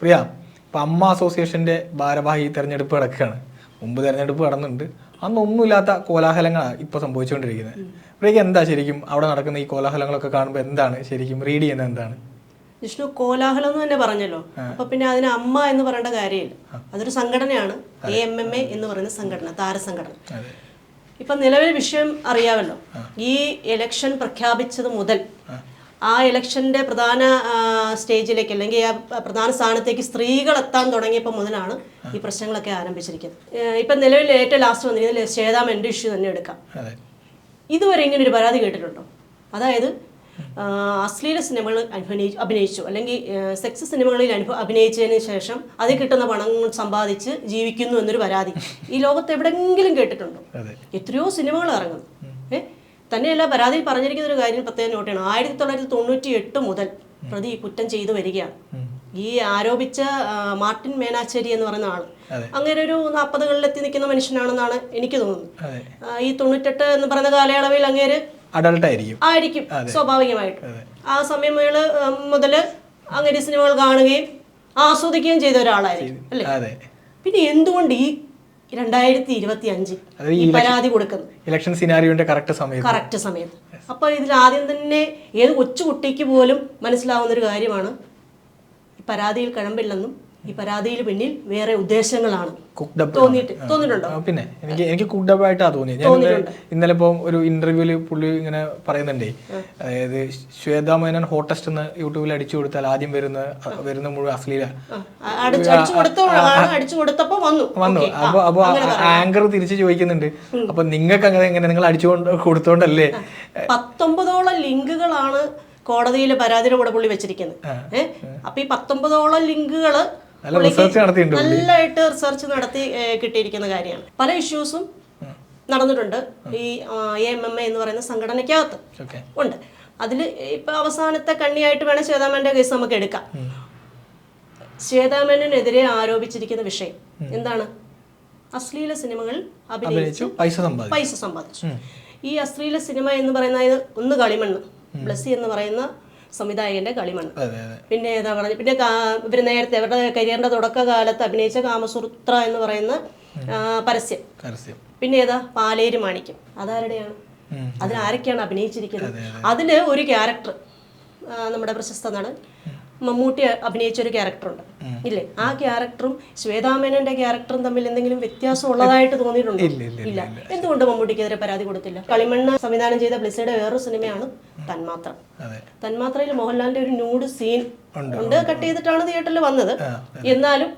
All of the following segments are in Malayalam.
പ്രിയ ഇപ്പം അമ്മ അസോസിയേഷന്റെ ഭാരവാഹി തെരഞ്ഞെടുപ്പ് നടക്കുകയാണ് മുമ്പ് തെരഞ്ഞെടുപ്പ് നടന്നുണ്ട് അന്നൊന്നുമില്ലാത്ത കോലാഹലങ്ങളാണ് ഇപ്പോൾ സംഭവിച്ചുകൊണ്ടിരിക്കുന്നത്. പ്രിയക്ക് എന്താ ശരിക്കും അവിടെ നടക്കുന്ന ഈ കോലാഹലങ്ങളൊക്കെ കാണുമ്പോൾ എന്താണ്? ശരിക്കും റീഡ് ചെയ്യുന്നത് എന്താണ്? വിഷ്ണു കോലാഹലം എന്ന് തന്നെ പറഞ്ഞല്ലോ. അപ്പൊ പിന്നെ അതിന് അമ്മ എന്ന് പറയേണ്ട കാര്യമില്ല. അതൊരു സംഘടനയാണ്. എ എം എം എ എന്ന് പറയുന്ന സംഘടന താരസംഘടന. ഇപ്പൊ നിലവിൽ വിഷയം അറിയാമല്ലോ. ഈ ഇലക്ഷൻ പ്രഖ്യാപിച്ചത് മുതൽ ആ ഇലക്ഷന്റെ പ്രധാന സ്റ്റേജിലേക്ക് അല്ലെങ്കിൽ ആ പ്രധാന സ്ഥാനത്തേക്ക് സ്ത്രീകൾ എത്താൻ തുടങ്ങിയപ്പോൾ മുതലാണ് ഈ പ്രശ്നങ്ങളൊക്കെ ആരംഭിച്ചിരിക്കുന്നത്. ഇപ്പം നിലവിൽ ഏറ്റവും ലാസ്റ്റ് വന്നിരിക്കുന്നത് ശ്വേതാം എന്റെ ഇഷ്യൂ തന്നെ എടുക്കാം. ഇതുവരെ ഇങ്ങനെ ഒരു പരാതി കേട്ടിട്ടുണ്ടോ? അതായത് അശ്ലീല സിനിമകൾ അഭിനയി അഭിനയിച്ചു അല്ലെങ്കിൽ സെക്സ് സിനിമകളിൽ അനുഭവ അഭിനയിച്ചതിന് ശേഷം അതിൽ കിട്ടുന്ന പണം സമ്പാദിച്ച് ജീവിക്കുന്നു എന്നൊരു പരാതി. ഈ ലോകത്ത് എവിടെങ്കിലും കേട്ടിട്ടുണ്ടോ? എത്രയോ സിനിമകൾ ഇറങ്ങുന്നു. തന്നെയല്ല പരാതിയിൽ പറഞ്ഞിരിക്കുന്ന ഒരു കാര്യം പ്രത്യേകം നോട്ട് ചെയ്യണം. ആയിരത്തി തൊള്ളായിരത്തി തൊണ്ണൂറ്റി എട്ട് മുതൽ പ്രതി കുറ്റം ചെയ്തു വരികയാണ്. ഈ ആരോപിച്ച മാർട്ടിൻ മേനാച്ചേരി എന്ന് പറയുന്ന ആൾ അങ്ങനെ ഒരു നാൽപ്പതുകളിൽ എത്തി നിൽക്കുന്ന മനുഷ്യനാണെന്നാണ് എനിക്ക് തോന്നുന്നത്. ഈ തൊണ്ണൂറ്റെട്ട് എന്ന് പറയുന്ന കാലയളവിൽ അങ്ങേര് അഡൾട്ട് ആയിരിക്കും. ആയിരിക്കും സ്വാഭാവികമായിട്ട്. ആ സമയങ്ങൾ മുതൽ അങ്ങനെ സിനിമകൾ കാണുകയും ആസ്വദിക്കുകയും ചെയ്ത ഒരാളായിരിക്കും അല്ലേ? പിന്നെ എന്തുകൊണ്ട് ഈ രണ്ടായിരത്തി ഇരുപത്തി അഞ്ചിൽ ഈ പരാതി ഇലക്ഷൻ സിനാരിയോന്റെ കറക്റ്റ് സമയത്ത്. കറക്റ്റ് സമയത്ത്. അപ്പൊ ഇതിൽ ആദ്യം തന്നെ ഏത് കൊച്ചു കുട്ടിക്ക് പോലും മനസ്സിലാവുന്ന ഒരു കാര്യമാണ് പരാതിയിൽ കഴമ്പില്ലെന്നും ഈ പരാതിയിൽ പിന്നിൽ വേറെ ഉദ്ദേശങ്ങളാണ്. കുക്ക്ഡ് തോന്നിയിട്ട് തോന്നിയിട്ടുണ്ടോ? പിന്നെ എനിക്ക് എനിക്ക് കുക്ക്ഡ് അപ്പ് ആയിട്ടാ തോന്നിയത് ഞാൻ ഇന്നലെ- ഇന്നലെ ഇപ്പം ഒരു ഇന്റർവ്യൂൽ പുള്ളി ഇങ്ങനെ പറയുന്നുണ്ടേ അതായത് ശ്വേതാ മേനോൻ ഹോട്ടസ്റ്റ് എന്ന് യൂട്യൂബിൽ അടിച്ചു കൊടുത്താൽ ആദ്യം വരുന്ന വരുന്ന മുഴുവൻ അശ്ലീല. അടിച്ചു അടിച്ചു അടിച്ചു വന്നു. അപ്പൊ അപ്പൊ ആങ്കർ തിരിച്ചു ചോദിക്കുന്നുണ്ട്. അപ്പൊ നിങ്ങൾക്ക് അങ്ങനെ എങ്ങനെ നിങ്ങൾ അടിച്ചുകൊണ്ട് കൊടുത്തോണ്ടല്ലേ? പത്തൊമ്പതോളം ലിങ്കുകളാണ് കോടതിയിൽ പരാതിയുടെ കൂടെ പുള്ളി വെച്ചിരിക്കുന്നത്. ഏഹ് അപ്പൊ ഈ പത്തൊമ്പതോളം ലിങ്കുകൾ നല്ലതായിട്ട് റിസർച്ച് നടത്തി കിട്ടിയിരിക്കുന്ന കാര്യമാണ്. പല ഇഷ്യൂസും നടന്നിട്ടുണ്ട്. ഈ എം എം എ എന്ന് പറയുന്ന സംഘടനയ്ക്കകത്ത് ഉണ്ട്. അതിൽ ഇപ്പൊ അവസാനത്തെ കണ്ണിയായിട്ട് വേണം ശ്വേതാമേന്റെ കേസ് നമുക്ക് എടുക്കാം. ശ്വേതാമേനെതിരെ ആരോപിച്ചിരിക്കുന്ന വിഷയം എന്താണ്? അശ്ലീല സിനിമകൾ അഭിനയിച്ച് പൈസ സമ്പാദിച്ചു. പൈസ സമ്പാദിച്ചു. ഈ അശ്ലീല സിനിമ എന്ന് പറയുന്ന ഒന്ന് കളിമണ്ണ് ബ്ലസ്സി എന്ന് പറയുന്ന സംവിധായകന്റെ കളിമണ്ണ്. പിന്നെ ഏതാ പറഞ്ഞു പിന്നെ ഇവർ ഇവർ നേരത്തെ അവരുടെ കരിയറിന്റെ തുടക്കകാലത്ത് അഭിനയിച്ച കാമസൂത്ര എന്ന് പറയുന്ന പരസ്യം. പിന്നെ ഏതാ? പാലേരി മാണിക്യം. അതാരുടെയാണ്. അതിൽ ആരൊക്കെയാണ് അഭിനയിച്ചിരിക്കുന്നത്? അതിൽ ഒരു ക്യാരക്ടർ നമ്മുടെ പ്രശസ്ത നടൻ മമ്മൂട്ടി അഭിനയിച്ച ഒരു ക്യാരക്ടറുണ്ട്. ഇല്ലേ? ആ ക്യാരക്ടറും ശ്വേതാമേനന്റെ ക്യാരക്ടറും തമ്മിൽ എന്തെങ്കിലും വ്യത്യാസം ഉള്ളതായിട്ട് തോന്നിയിട്ടുണ്ടോ? ഇല്ല, എന്തുകൊണ്ട് മമ്മൂട്ടിക്കെതിരെ പരാതി കൊടുത്തില്ല? കളിമണ്ണ് സംവിധാനം ചെയ്ത ബ്ലിസയുടെ വേറൊരു സിനിമയാണ് തന്മാത്ര. തന്മാത്രയിൽ മോഹൻലാലിന്റെ ഒരു ന്യൂഡ് സീൻ ഉണ്ട് കട്ട് ചെയ്തിട്ടാണ് തിയേറ്ററിൽ വന്നത്. എന്നാലും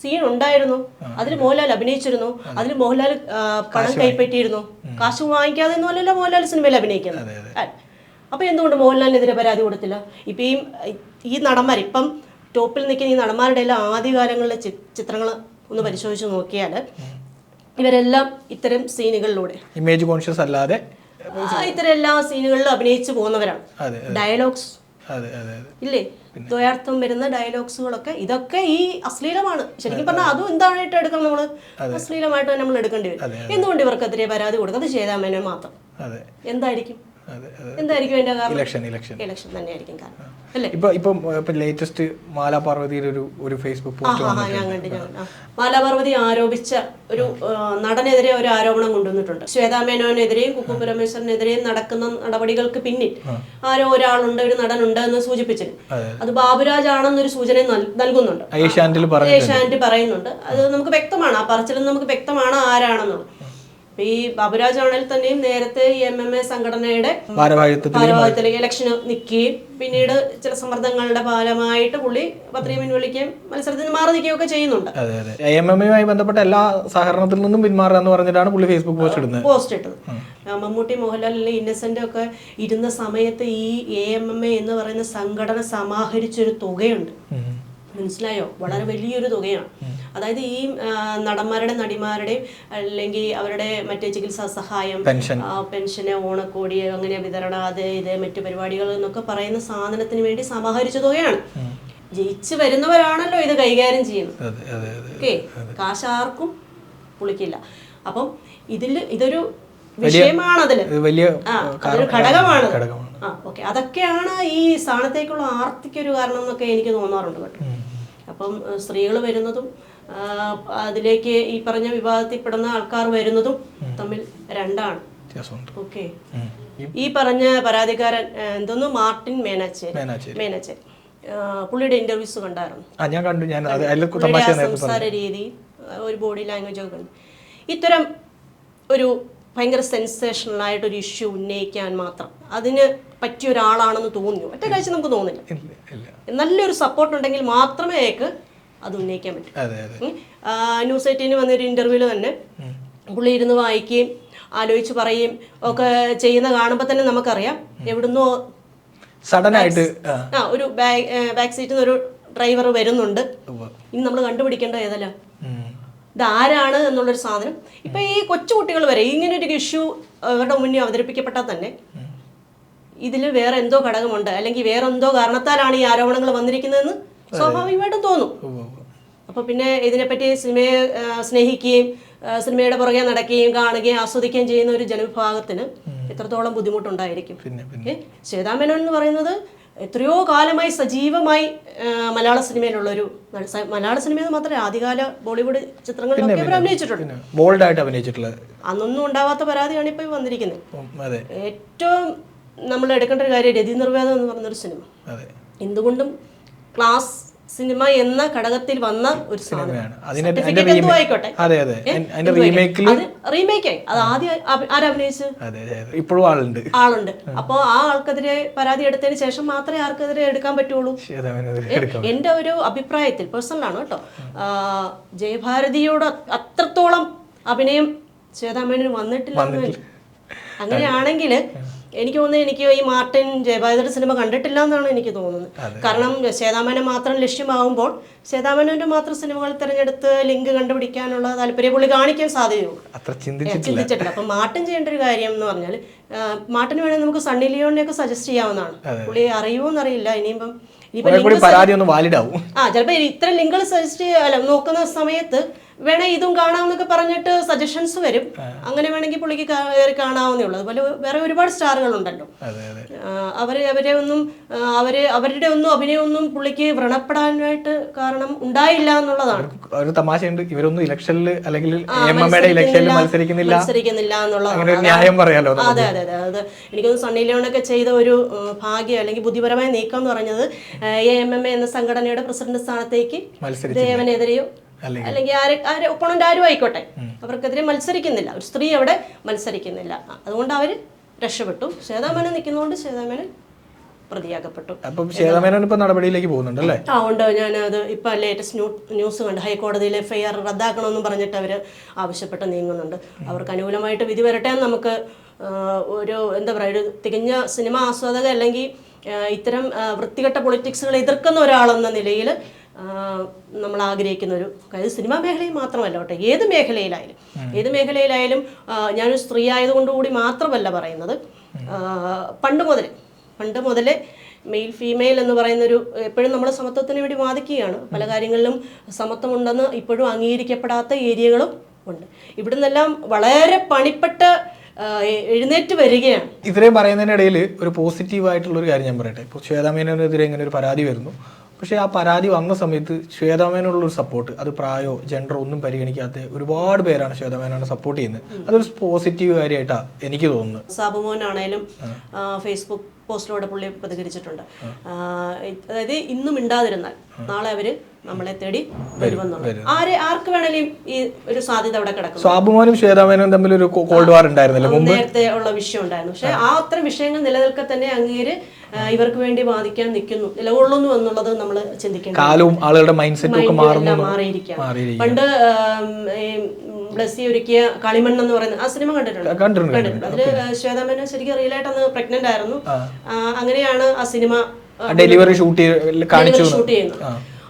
സീൻ ഉണ്ടായിരുന്നു. അതിൽ മോഹൻലാൽ അഭിനയിച്ചിരുന്നു. അതിൽ മോഹൻലാൽ പണം കൈപ്പറ്റിയിരുന്നു. കാശ് വാങ്ങിക്കാതെ ഒന്നുമല്ലല്ലോ മോഹൻലാൽ സിനിമയിൽ അഭിനയിക്കുന്നത്. ആ. അപ്പൊ എന്തുകൊണ്ട് മോഹൻലാലിനെതിരെ പരാതി കൊടുത്തില്ല? ഇപ്പൊ ഈ ഈ നടന്മാർ ഇപ്പം ടോപ്പിൽ നിൽക്കുന്ന ഈ നടന്മാരുടെ എല്ലാം ആദ്യകാലങ്ങളിലെ ചിത്രങ്ങൾ ഒന്ന് പരിശോധിച്ച് നോക്കിയാൽ ഇവരെല്ലാം ഇത്തരം സീനുകളിലൂടെ. ഇമേജ് കോൺഷ്യസ് അല്ലാതെ ഇത്തരം എല്ലാ സീനുകളിലും അഭിനയിച്ചു പോകുന്നവരാണ്. ഡയലോഗ്സ്. ഇല്ലേ? ദ്വയാർത്ഥം വരുന്ന ഡയലോഗ്സുകളൊക്കെ ഇതൊക്കെ ഈ അശ്ലീലമാണ്. ശരിക്കും പറഞ്ഞാൽ അതും എന്തായിട്ട് എടുക്കണം നമ്മൾ? അശ്ലീലമായിട്ട് നമ്മൾ എടുക്കേണ്ടി വരും. എന്തുകൊണ്ട് ഇവർക്കെതിരെ പരാതി കൊടുക്കുന്നത് ചെയ്താൽ മാത്രം? എന്തായിരിക്കും? എന്തായിരിക്കും അതിന്റെ കാരണം? Election election. ഇലക്ഷൻ തന്നെയായിരിക്കും കാരണം. അല്ലേ? ഇപ്പൊ ഇപ്പൊ ഇപ്പൊ ലേറ്റസ്റ്റ് മാലാപാർവതിയുടെ ഒരു ഒരു ഫേസ്ബുക്ക് പോസ്റ്റ് ഞാൻ കണ്ടു ഞാൻ. മാലാപാർവതി ആരോപിച്ച ഒരു നടനെതിരെ ഒരു ആരോപണം കൊണ്ടുവന്നിട്ടുണ്ട്. ശ്വേതാമേനോനെതിരെയും കുക്കു പരമേശ്വരനെതിരെയും നടക്കുന്ന നടപടികൾക്ക് പിന്നിൽ ആരോ ഒരാളുണ്ട് ഒരു നടനുണ്ട് എന്ന് സൂചിപ്പിച്ചിരുന്നു. അത് ബാബുരാജ് ആണെന്നൊരു സൂചന നൽകുന്നുണ്ട്. ഏഷ്യാനെറ്റ് പറയുന്നുണ്ട്. അത് നമുക്ക് വ്യക്തമാണ്. ആ പറച്ചിലും നമുക്ക് വ്യക്തമാണ് ആരാണെന്നുള്ളത്. ഈ ബാബുരാജ് ആണെങ്കിൽ തന്നെയും നേരത്തെ ഈ എം എം എ സംഘടനയുടെ ഭാരവാഹിത്വത്തിലേക്ക് ഇലക്ഷന് നിൽക്കുകയും പിന്നീട് ചില സമ്മർദ്ദങ്ങളുടെ ഫലമായിട്ട് പുള്ളി പത്രിക പിൻവലിക്കുകയും മത്സരത്തിൽ നിന്ന് മാറി നിൽക്കുകയും ഒക്കെ ചെയ്യുന്നുണ്ട് എം എം എയുമായി ബന്ധപ്പെട്ട എല്ലാ സഹകരണത്തിൽ നിന്നും പിന്മാറുക എന്ന് പറഞ്ഞിട്ടാണ് പുള്ളി ഫേസ്ബുക്ക് പോസ്റ്റ് ഇടുന്നത്. പോസ്റ്റ് ഇട്ടത്. മമ്മൂട്ടി മോഹൻലാൽ അല്ലെങ്കിൽ ഇന്നസെന്റ് ഒക്കെ ഇരുന്ന സമയത്ത് ഈ എ എം എം എ എന്ന് പറയുന്ന സംഘടന സമാഹരിച്ചൊരു തുകയുണ്ട്. മനസ്സിലായോ? വളരെ വലിയൊരു തുകയാണ്. അതായത് ഈ നടന്മാരുടെ നടിമാരുടെയും അല്ലെങ്കിൽ അവരുടെ മറ്റേ ചികിത്സാ സഹായം പെൻഷന് ഓണക്കോടി അങ്ങനെ വിതരണം അത് ഇത് മറ്റു പരിപാടികൾ എന്നൊക്കെ പറയുന്ന സാധനത്തിന് വേണ്ടി സമാഹരിച്ച തുകയാണ്. ജയിച്ചു വരുന്നവരാണല്ലോ ഇത് കൈകാര്യം ചെയ്യുന്നത്. ഓക്കെ? കാശ് ആർക്കും പുളിക്കില്ല. അപ്പം ഇതിൽ ഇതൊരു വിഷയമാണ് അതിൽ ഇത് വലിയ ആ അതൊരു ഘടകമാണ്. ഘടകമാണ്. ആ ഓക്കെ. അതൊക്കെയാണ് ഈ സ്ഥാനത്തേക്കുള്ള ആർത്തിക്കൊരു കാരണം എന്നൊക്കെ എനിക്ക് തോന്നാറുണ്ട് കേട്ടോ. അപ്പം സ്ത്രീകൾ വരുന്നതും അതിലേക്ക് ഈ പറഞ്ഞ വിഭാഗത്തിൽപ്പെടുന്ന ആൾക്കാർ വരുന്നതും തമ്മിൽ രണ്ടാണ്. ഓക്കെ. ഈ പറഞ്ഞ പരാതിക്കാരൻ എന്തോന്നു? മാർട്ടിൻ മേനാച്ചേരി. മേനാച്ചേരി. പുള്ളിയുടെ ഇന്റർവ്യൂസ് കണ്ടായിരുന്നു? സംസാര രീതി ഒരു ബോഡി ലാംഗ്വേജ് ഒക്കെ കണ്ടു. ഇത്തരം ഒരു ഭയങ്കര സെൻസേഷണൽ ആയിട്ടൊരു ഇഷ്യൂ ഉന്നയിക്കാൻ മാത്രം. അതിന് പറ്റിയ ഒരാളാണെന്ന് തോന്നിയോ ഒറ്റ കാഴ്ച നമുക്ക് തോന്നില്ല. നല്ലൊരു സപ്പോർട്ട് ഉണ്ടെങ്കിൽ മാത്രമേ അയാൾക്ക് അത് ഉന്നയിക്കാൻ പറ്റൂ. ന്യൂസ് എയ്റ്റീന് വന്നൊരു ഇന്റർവ്യൂവിൽ തന്നെ പുള്ളി ഇരുന്ന് വായിക്കുകയും ആലോചിച്ച് പറയുകയും ഒക്കെ ചെയ്യുന്ന കാണുമ്പോൾ തന്നെ നമുക്കറിയാം എവിടുന്നോ സഡനായിട്ട് ആ. ഒരു ബാക്ക് സീറ്റിൽ നിന്ന് ഒരു ഡ്രൈവർ വരുന്നുണ്ട്. ഇനി നമ്മൾ കണ്ടുപിടിക്കേണ്ട ഏതല്ല? ഉം. ഇത് ആരാണ് എന്നുള്ളൊരു സാധനം. ഇപ്പം ഈ കൊച്ചുകുട്ടികൾ വരെ ഇങ്ങനെ ഒരു ഇഷ്യൂ അവരുടെ മുന്നിൽ അവതരിപ്പിക്കപ്പെട്ടാൽ തന്നെ ഇതിൽ വേറെ എന്തോ ഘടകമുണ്ട്. അല്ലെങ്കിൽ വേറെ എന്തോ കാരണത്താലാണ് ഈ ആരോപണങ്ങൾ വന്നിരിക്കുന്നതെന്ന് സ്വാഭാവികമായിട്ടും തോന്നും. അപ്പോൾ പിന്നെ ഇതിനെപ്പറ്റി സിനിമയെ സ്നേഹിക്കുകയും സിനിമയുടെ പുറകെ നടക്കുകയും കാണുകയും ആസ്വദിക്കുകയും ചെയ്യുന്ന ഒരു ജനവിഭാഗത്തിന് എത്രത്തോളം ബുദ്ധിമുട്ടുണ്ടായിരിക്കും. ശ്വേതാമേനോൻ എന്ന് പറയുന്നത് എത്രയോ കാലമായി സജീവമായി മലയാള സിനിമയിലുള്ള ഒരു മലയാള സിനിമയിൽ മാത്രമേ ആദ്യകാല ബോളിവുഡ് ചിത്രങ്ങളിലൊക്കെ ഇവർ അഭിനയിച്ചിട്ടുണ്ട്. ബോൾഡായിട്ട് അഭിനയിച്ചിട്ടുള്ളത് അന്നൊന്നും ഉണ്ടാവാത്ത പരാതിയാണ് ഇപ്പോൾ വന്നിരിക്കുന്നത്. ഏറ്റവും നമ്മൾ എടുക്കേണ്ട ഒരു കാര്യം രതി നിർവേദം എന്ന് പറഞ്ഞൊരു സിനിമ. എന്തുകൊണ്ടും ക്ലാസ് സിനിമ എന്ന ഘടകത്തിൽ വന്ന ഒരു റീമേക്കായി അത് ആദ്യം ആരഭിനയിച്ച്. ഇപ്പോഴും ആളുണ്ട്. ആളുണ്ട്. അപ്പോ ആ ആൾക്കെതിരെ പരാതി എടുത്തതിന് ശേഷം മാത്രമേ ആർക്കെതിരെ എടുക്കാൻ പറ്റുള്ളൂ. എന്റെ ഒരു അഭിപ്രായത്തിൽ പേഴ്സണൽ ആണ് കേട്ടോ. ജയഭാരതിയോട് അത്രത്തോളം അഭിനയം ചേതാമേനു വന്നിട്ടില്ല അങ്ങനെയാണെങ്കിൽ എനിക്ക് തോന്നുന്നത് എനിക്ക് ഈ മാർട്ടിൻ ജയഭാരതിയുടെ സിനിമ കണ്ടിട്ടില്ല എന്നാണ് എനിക്ക് തോന്നുന്നത്. കാരണം സേതാമനെ മാത്രം ലക്ഷ്യമാവുമ്പോൾ ശ്വേതാമേനന്റെ മാത്രം സിനിമകൾ തിരഞ്ഞെടുത്ത് ലിങ്ക് കണ്ടുപിടിക്കാനുള്ള താല്പര്യം പുള്ളി കാണിക്കാൻ സാധ്യതയുള്ളൂ. ചിന്തിച്ചിട്ടില്ല. അപ്പൊ മാർട്ടിൻ ചെയ്യേണ്ട ഒരു കാര്യം എന്ന് പറഞ്ഞാൽ മാർട്ടിന് വേണമെങ്കിൽ നമുക്ക് സണ്ണി ലിയോണിനെ ഒക്കെ സജസ്റ്റ് ചെയ്യാവുന്നതാണ്. പുള്ളി അറിയുമോ അറിയില്ല ഇനിയിപ്പം ഇനിയിപ്പം ആ ചിലപ്പോൾ ഇത്തരം ലിങ്കുകൾ സജസ്റ്റ് അല്ല നോക്കുന്ന സമയത്ത് വേണേ ഇതും കാണാമെന്നൊക്കെ പറഞ്ഞിട്ട് സജഷൻസ് വരും. അങ്ങനെ വേണമെങ്കിൽ പുള്ളിക്ക് കയറി കാണാവുന്നേ ഉള്ളൂ അതുപോലെ വേറെ ഒരുപാട് സ്റ്റാറുകൾ ഉണ്ടല്ലോ അതെ. അതെ അവർ അവരെ ഒന്നും അവർ അവരുടെ ഒന്നും അഭിനയമൊന്നും പുള്ളിക്ക് വ്രണപ്പെടാനായിട്ട് കാരണം ഉണ്ടായില്ല എന്നുള്ളതാണ്. ഒരു തമാശയുണ്ട്. ഇവരൊന്നും ഇലക്ഷനിൽ അല്ലെങ്കിൽ ഇലക്ഷനിൽ മത്സരിക്കുന്നില്ല. മത്സരിക്കുന്നില്ല എന്നുള്ളതാണ്. ന്യായം പറയാലോ. അതെ അതെ അതെ. അത് എനിക്കൊന്ന് സണ്ണി ലിയോണൊക്കെ ചെയ്ത ഒരു ഭാഗ്യ അല്ലെങ്കിൽ ബുദ്ധിപരമായ നീക്കം എന്ന് പറഞ്ഞത് എ എം എം എ എന്ന സംഘടനയുടെ പ്രസിഡന്റ് സ്ഥാനത്തേക്ക് ദേവനെതിരെയോ അല്ലെങ്കിൽ ആരെ ആരെ ഒപ്പണന്റ് ആരും ആയിക്കോട്ടെ. അവർക്കെതിരെ മത്സരിക്കുന്നില്ല. ഒരു സ്ത്രീ അവിടെ മത്സരിക്കുന്നില്ല. അതുകൊണ്ട് അവർ രക്ഷപ്പെട്ടു. ശ്വേതാമേനൻ നിൽക്കുന്നതുകൊണ്ട് ശ്വേതാമേനൻ പ്രതിയാക്കപ്പെട്ടു. അപ്പം ശ്വേതാമേനോൻ ഇപ്പൊ നടപടിയിലേക്ക് ആ ഉണ്ട്. ഞാനത് ഇപ്പം ലേറ്റസ്റ്റ് ന്യൂസ് കണ്ട്. ഹൈക്കോടതിയിൽ എഫ് ഐ ആർ റദ്ദാക്കണമെന്നും പറഞ്ഞിട്ട് അവർ ആവശ്യപ്പെട്ട് നീങ്ങുന്നുണ്ട്. അവർക്ക് അനുകൂലമായിട്ട് വിധി വരട്ടെ നമുക്ക് ഒരു എന്താ പറയുക ഒരു തികഞ്ഞ സിനിമ ആസ്വാദക അല്ലെങ്കിൽ ഇത്തരം വൃത്തികെട്ട പൊളിറ്റിക്സുകൾ എതിർക്കുന്ന ഒരാളെന്ന നിലയിൽ നമ്മൾ ആഗ്രഹിക്കുന്ന ഒരു കാര്യം സിനിമാ മേഖലയിൽ മാത്രമല്ല കേട്ടോ. ഏത് മേഖലയിലായാലും. ഏത് മേഖലയിലായാലും ഞാനൊരു സ്ത്രീ ആയതുകൊണ്ട് കൂടി മാത്രമല്ല പറയുന്നത്. പണ്ട് മുതൽ പണ്ട് മുതലേ മെയിൽ ഫീമെയിൽ എന്ന് പറയുന്നൊരു എപ്പോഴും നമ്മൾ സമത്വത്തിന് വേണ്ടി വാദിക്കുകയാണ്. പല കാര്യങ്ങളിലും സമത്വമുണ്ടെന്ന് ഇപ്പോഴും അംഗീകരിക്കപ്പെടാത്ത ഏരിയകളും ഉണ്ട്. ഇവിടെ നിന്നെല്ലാം വളരെ പണിപ്പെട്ട എഴുന്നേറ്റ് വരികയാണ്. ഇത്രയും പറയുന്നതിനിടയിൽ ഒരു പോസിറ്റീവ് ആയിട്ടുള്ള ഒരു കാര്യം ഞാൻ പറയട്ടെ. ഇപ്പോൾ ശ്വേതാമേനോനെതിരെ ഇങ്ങനെ ഒരു പരാതി വരുന്നു. പക്ഷേ ആ പരാതി വന്ന സമയത്ത് ശ്വേതാമേനുള്ള ഒരു സപ്പോർട്ട് അത് പ്രായോ ജെൻഡറോ ഒന്നും പരിഗണിക്കാത്ത ഒരുപാട് പേരാണ് ശ്വേതാമേനാണ് സപ്പോർട്ട് ചെയ്യുന്നത്. അതൊരു പോസിറ്റീവ് കാര്യമായിട്ടാണ് എനിക്ക് തോന്നുന്നത്. സാബുമോനാണേലും ഫേസ്ബുക്ക് പോസ്റ്റിലൂടെ പുള്ളി പ്രതികരിച്ചിട്ടുണ്ട്. അതായത് ഇന്നും ഇണ്ടാതിരുന്നാൽ നാളെ അവർ നമ്മളെ തേടി വരുമെന്നുള്ളത് ആരെ ആർക്ക് വേണേലും ഈ ഒരു സാധ്യത അവിടെ കിടക്കും സ്വാഭിമാനും ശ്വേതാമേനും തമ്മിൽ ഒരു കോൾഡ് വാർ ഉണ്ടായിരുന്നില്ല നേരത്തെ ഉള്ള വിഷയം ഉണ്ടായിരുന്നു. പക്ഷെ ആ. അത്തരം വിഷയങ്ങൾ നിലനിൽക്കെ തന്നെ അങ്ങേര് ഇവർക്ക് വേണ്ടി വാദിക്കാൻ നിൽക്കുന്നു. നിലകൊള്ളുന്നു എന്നുള്ളത് നമ്മൾ ചിന്തിക്കേണ്ട കാലവും ആളുകളുടെ മൈൻഡ് സെറ്റും ഒക്കെ മാറുന്നു എല്ലാം പണ്ട് ബ്ലസ്സി ഒരുക്കിയ കളിമണ്ണ് എന്ന് പറയുന്ന ആ സിനിമ കണ്ടിട്ടുണ്ട്? കണ്ടിട്ടുണ്ട് അതിൽ ശ്വേതാമേനൻ ശരിക്കും റിയൽ ആയിട്ട് അന്ന് പ്രഗ്നന്റ് ആയിരുന്നു. അങ്ങനെയാണ് ആ സിനിമ ഡെലിവറി ഷൂട്ട് കാണിച്ചു ഷൂട്ട് ചെയ്യുന്നത്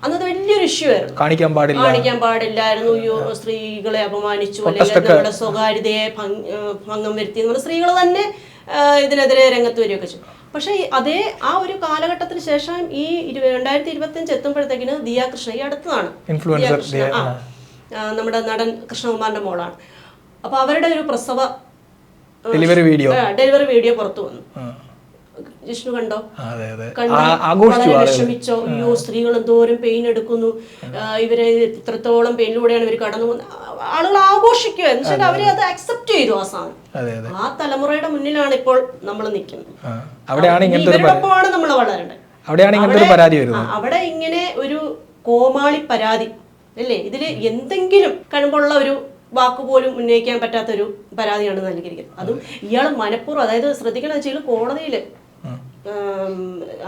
അന്നത് വലിയൊരു ഇഷ്യൂ ആയിരുന്നു. കാണിക്കാൻ പാടില്ല. കാണിക്കാൻ പാടില്ലായിരുന്നു. അയ്യോ സ്ത്രീകളെ അപമാനിച്ചു. അല്ലെങ്കിൽ നമ്മുടെ സ്വകാര്യതയെ ഭംഗം വരുത്തി നമ്മുടെ സ്ത്രീകൾ തന്നെ ഇതിനെതിരെ രംഗത്ത് വരികയൊക്കെ ചെയ്തു. പക്ഷേ ഈ അതേ ആ ഒരു കാലഘട്ടത്തിന് ശേഷം ഈ രണ്ടായിരത്തി ഇരുപത്തിയഞ്ച് എത്തുമ്പോഴത്തേക്കിന് ദിയ കൃഷ്ണ ഈ അടുത്തതാണ്. Influencer ദിയ കൃഷ്ണ, ആ. ആ, നമ്മുടെ നടൻ കൃഷ്ണകുമാറിന്റെ മോളാണ്. അപ്പൊ അവരുടെ ഒരു പ്രസവ ഡെലിവറി വീഡിയോ ഡെലിവറി വീഡിയോ പുറത്തു വന്നു. ജിഷ്ണു കണ്ടോ? വളരെ വിഷമിച്ചോ? അയ്യോ സ്ത്രീകൾ എന്തോരം പെയിൻ എടുക്കുന്നു. ഇവരെ ഇത്രത്തോളം പെയിനിലൂടെയാണ് ഇവർ കടന്നു ആളുകൾ ആഘോഷിക്കുക. എന്ന് വെച്ചാൽ അവരെ അത്. അക്സെപ്റ്റ് ചെയ്തു ആ സാധനം. ആ തലമുറയുടെ മുന്നിലാണ് ഇപ്പോൾ നമ്മൾ നിൽക്കുന്നത്. അവിടെയാണ് ഇവരോടൊപ്പമാണ് നമ്മൾ വളരേണ്ടത്. അവിടെയാണ് ഇങ്ങനത്തെ പരാതി വരുന്നത്. അവിടെ ഇങ്ങനെ ഒരു കോമാളി പരാതി അല്ലേ? ഇതിൽ എന്തെങ്കിലും കഴിമ്പുള്ള ഒരു വാക്ക് പോലും ഉന്നയിക്കാൻ പറ്റാത്ത ഒരു പരാതിയാണ് നൽകിയിരിക്കുന്നത്. അതും ഇയാൾ മനഃപൂർവം അതായത് ശ്രദ്ധിക്കണമെന്ന് വെച്ചാൽ കോടതിയിൽ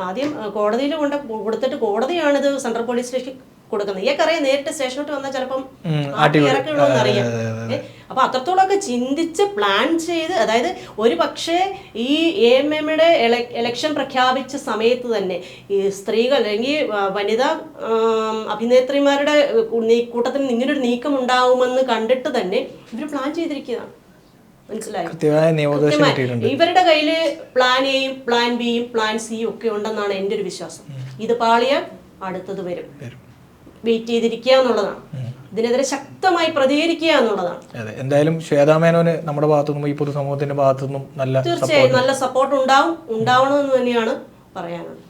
ആദ്യം കോടതിയിൽ കൊണ്ട് കൊടുത്തിട്ട് കോടതിയാണിത് സെൻട്രൽ പോലീസ് സ്റ്റേഷൻ കൊടുക്കുന്നത്. ഇയാൾക്കറിയാം നേരിട്ട് സ്റ്റേഷനോട്ട് വന്നാൽ ചിലപ്പം ഇറക്കണമെന്ന് അറിയാം അപ്പൊ അത്രത്തോളമൊക്കെ ചിന്തിച്ച് പ്ലാൻ ചെയ്ത് അതായത് ഒരു പക്ഷേ ഈ എ എം എമ്മയുടെ ഇലക്ഷൻ പ്രഖ്യാപിച്ച സമയത്ത് തന്നെ ഈ സ്ത്രീകൾ അല്ലെങ്കിൽ വനിതാ അഭിനേത്രിമാരുടെ കൂട്ടത്തിൽ ഇങ്ങനൊരു നീക്കം ഉണ്ടാവുമെന്ന് കണ്ടിട്ട് തന്നെ ഇവർ പ്ലാൻ ചെയ്തിരിക്കുന്നതാണ് മനസ്സിലായോ. ഇവരുടെ കയ്യിൽ പ്ലാൻ എയും പ്ലാൻ ബിയും പ്ലാൻ സിയും ഒക്കെ ഉണ്ടെന്നാണ് എന്റെ ഒരു വിശ്വാസം. ഇത് പാളിയാൽ അടുത്തത് വരും. വരും. വെയിറ്റ് ചെയ്തിരിക്കുക എന്നുള്ളതാണ്. ഇതിനെതിരെ ശക്തമായി പ്രതികരിക്കുക എന്നുള്ളതാണ്. അതെ എന്തായാലും ശ്വേതാമേനോന് നമ്മുടെ ഭാഗത്തുനിന്നും ഈ പൊതുസമൂഹത്തിന്റെ ഭാഗത്തുനിന്നും നല്ല തീർച്ചയായും നല്ല സപ്പോർട്ട് ഉണ്ടാവും ഉണ്ടാവണമെന്ന് തന്നെയാണ് പറയാനുള്ളത്.